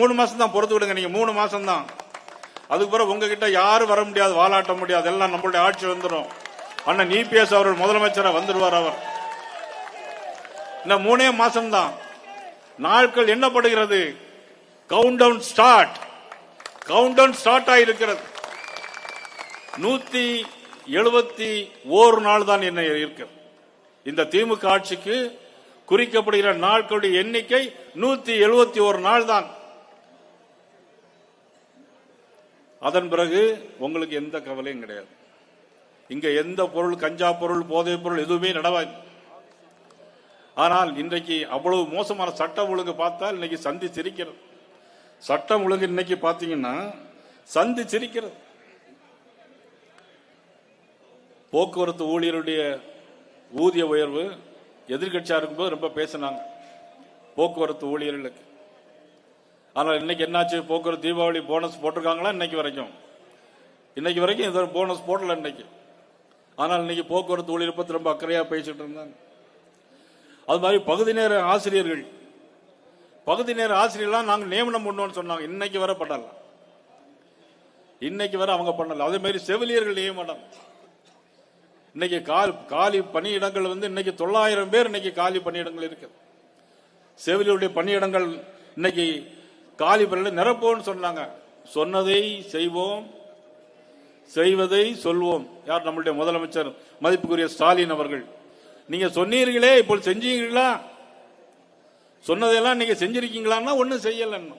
மூணு மாசம் தான் பொறுத்து விடுங்க நீங்க மூணு மாசம் தான். அதுக்கு பிறகு உங்ககிட்ட யாரும் வர முடியாது வாலாட்ட முடியாது எல்லாம் நம்மளுடைய ஆட்சி வந்துடும் அண்ணன் இபிஎஸ் அவர்கள் முதலமைச்சரா வந்துடுவார் அவர். இந்த மூணே மாசம் தான். நாட்கள் என்னப்படுகிறது count down start count down start ஆகிருக்கிறது நூத்தி எழுபத்தி ஓரு நாள் தான் என்ன இருக்கு. இந்த திமுக ஆட்சிக்கு குறிக்கப்படுகிற நாட்களுடைய எண்ணிக்கை நூத்தி எழுபத்தி ஒரு நாள் தான். அதன் பிறகு உங்களுக்கு எந்த கவலையும் கிடையாது. இங்க எந்த பொருள் கஞ்சா பொருள் போதைப் பொருள் எதுவுமே நடவாது. ஆனால் இன்றைக்கு அவ்வளவு மோசமான சட்டம் ஒழுங்கு பார்த்தால் இன்னைக்கு சந்தி சிரிக்கிறது. சட்டம் ஒழுங்கு இன்னைக்கு பார்த்தீங்கன்னா சந்தி சிரிக்கிறது. போக்குவரத்து ஊழியருடைய ஊதிய உயர்வு எதிர்கட்சியா இருக்கும்போது ரொம்ப பேசினாங்க. போக்குவரத்து ஊழியர்களுக்கு. ஆனால் இன்னைக்கு என்னாச்சு? போக்குவரத்து தீபாவளி போனஸ் போட்டிருக்காங்களா இன்னைக்கு வரைக்கும்? இன்னைக்கு வரைக்கும் இது போனஸ் போடல இன்னைக்கு. ஆனால் இன்னைக்கு போக்குவரத்து ஊழியர் பத்தி ரொம்ப அக்கறையாக பேசிட்டு இருந்தாங்க. அது மாதிரி பகுதி நேர ஆசிரியர்கள் பகுதி நேர ஆசிரியர்லாம் நாங்கள் நியமனம் பண்ணோம்னு சொன்னாங்க. இன்னைக்கு வர பண்ணல. இன்னைக்கு வர அவங்க பண்ணல. அதே மாதிரி செவிலியர்கள் நியமனம். இன்னைக்கு கால் காலி பணியிடங்கள் வந்து இன்னைக்கு தொள்ளாயிரம் பேர் இன்னைக்கு காலி பணியிடங்கள் இருக்கு. செவிலியருடைய பணியிடங்கள் இன்னைக்கு காலி பணியிட நிரப்போம்னு சொன்னாங்க. சொன்னதை செய்வோம் செய்வதை சொல்வோம். யார் நம்மளுடைய முதலமைச்சர்? மதிப்புக்குரிய ஸ்டாலின் அவர்கள். நீங்க சொன்னீர்களே இப்போ செஞ்சீங்களா சொன்னதெல்லாம் நீங்க செஞ்சிருக்கீங்களான்னா ஒண்ணும் செய்யலன்னு.